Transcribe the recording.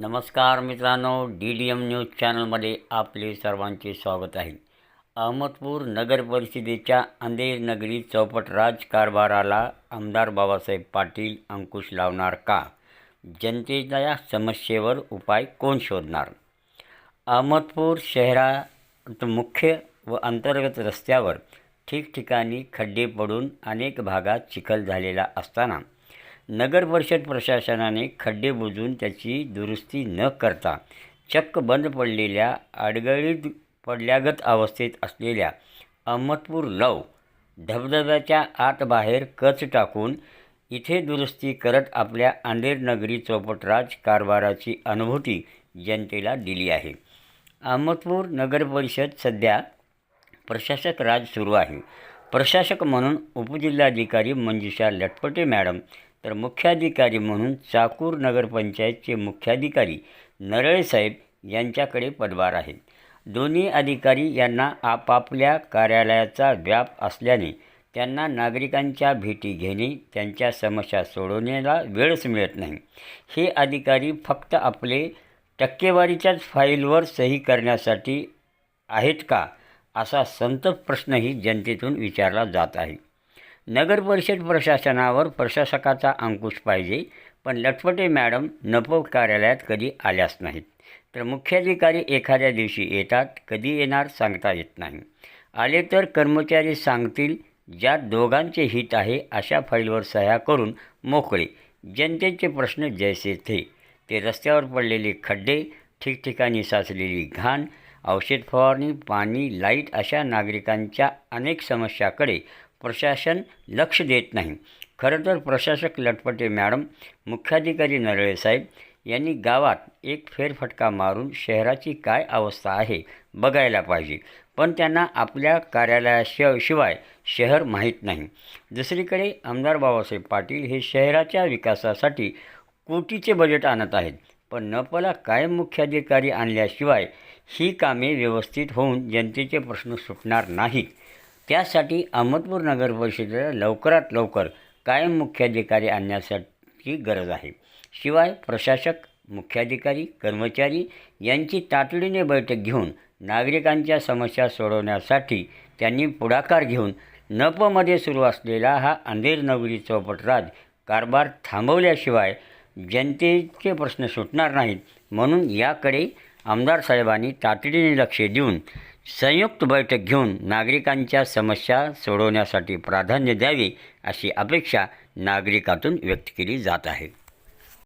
नमस्कार मित्रांनो D D M news चॅनलमध्ये आपले सर्वांचे स्वागत आहे. अहमदपूर नगर परिषदेच्या अंधेर नगरी चौपट राजकारभाराला आमदार बाबासाहेब पाटील अंकुश लावणार का? जनतेच्या या समस्येवर उपाय कोण शोधणार? अहमदपूर शहरात मुख्य व अंतर्गत रस्त्यावर ठिकठिकाणी खड्डे पडून अनेक भागात चिखल झालेला असताना नगर परिषद प्रशासनाने खड्डे बुजून त्याची दुरुस्ती न करता चक्क बंद पडलेल्या अडगळीत पडल्यागत अवस्थेत असलेल्या अहमदपूर लव धबधब्याच्या आतबाहेर कच टाकून इथे दुरुस्ती करत आपल्या आंधेर नगरी चौपटराज कारभाराची अनुभूती जनतेला दिली आहे. अहमदपूर नगर परिषद सध्या प्रशासक राज सुरू आहे. प्रशासक म्हणून उपजिल्हाधिकारी मंजुषा लटपटे मॅडम तर मुख्याधिकारी म्हणून चाकूर नगरपंचायतचे मुख्याधिकारी नरळे साहेब यांच्याकडे पदभार आहे. दोन्ही अधिकारी यांना आपापल्या कार्यालयाचा व्याप असल्याने त्यांना नागरिकांच्या भेटी घेणे त्यांच्या समस्या सोडवण्याला वेळच मिळत नाही. हे अधिकारी फक्त आपले टक्केवारीच्याच फाईलवर सही करण्यासाठी आहेत का असा संत प्रश्नही जनतेतून विचारला जात आहे. नगर परिषद प्रशासनावर प्रशासकाचा अंकुश पाहिजे पण लटपटे मॅडम नपो कार्यालयात कधी आल्याच नाहीत. तर मुख्याधिकारी एखाद्या दिवशी येतात कधी येणार सांगता येत नाही. आले तर कर्मचारी सांगतील ज्यात दोघांचे हित आहे अशा फाईलवर सह्या करून मोकळे. जनतेचे प्रश्न जैसे थे. ते रस्त्यावर पडलेले खड्डे ठिकठिकाणी साचलेली घाण औषध फवारणी पाणी लाइट अशा नागरिकांच्या अनेक समस्याकडे प्रशासन लक्ष देत नाही. खरं तर प्रशासक लटपटे मॅडम. मुख्याधिकारी नरळे साहेब यांनी गावात एक फेरफटका मारून शहराची काय अवस्था आहे बघायला पाहिजे. पण त्यांना आपल्या कार्यालयाशिवाय शिवाय शहर माहीत नाही. दुसरीकडे आमदार बाबासाहेब पाटील हे शहराच्या विकासासाठी कोटीचे बजेट आणत आहेत. पण नपला कायम मुख्याधिकारी आणल्याशिवाय ही कामे व्यवस्थित होऊन जनतेचे प्रश्न सुटणार नाहीत. त्यासाठी अहमदपूर नगर परिषदेला लवकरात लवकर कायम मुख्याधिकारी आणण्यासाठी गरज आहे. शिवाय प्रशासक मुख्याधिकारी कर्मचारी यांची तातडीने बैठक घेऊन नागरिकांच्या समस्या सोडवण्यासाठी त्यांनी पुढाकार घेऊन नपमध्ये सुरू असलेला हा अंधेर नगरी चौपटराज कारभार थांबवल्याशिवाय जनतेचे प्रश्न सुटणार नाहीत. म्हणून याकडे आमदार साहेबांनी तातडीने लक्ष देऊन संयुक्त बैठक घेऊन नागरिकांच्या समस्या सोडवण्यासाठी प्राधान्य द्यावे अशी अपेक्षा नागरिकातून व्यक्त केली जात आहे.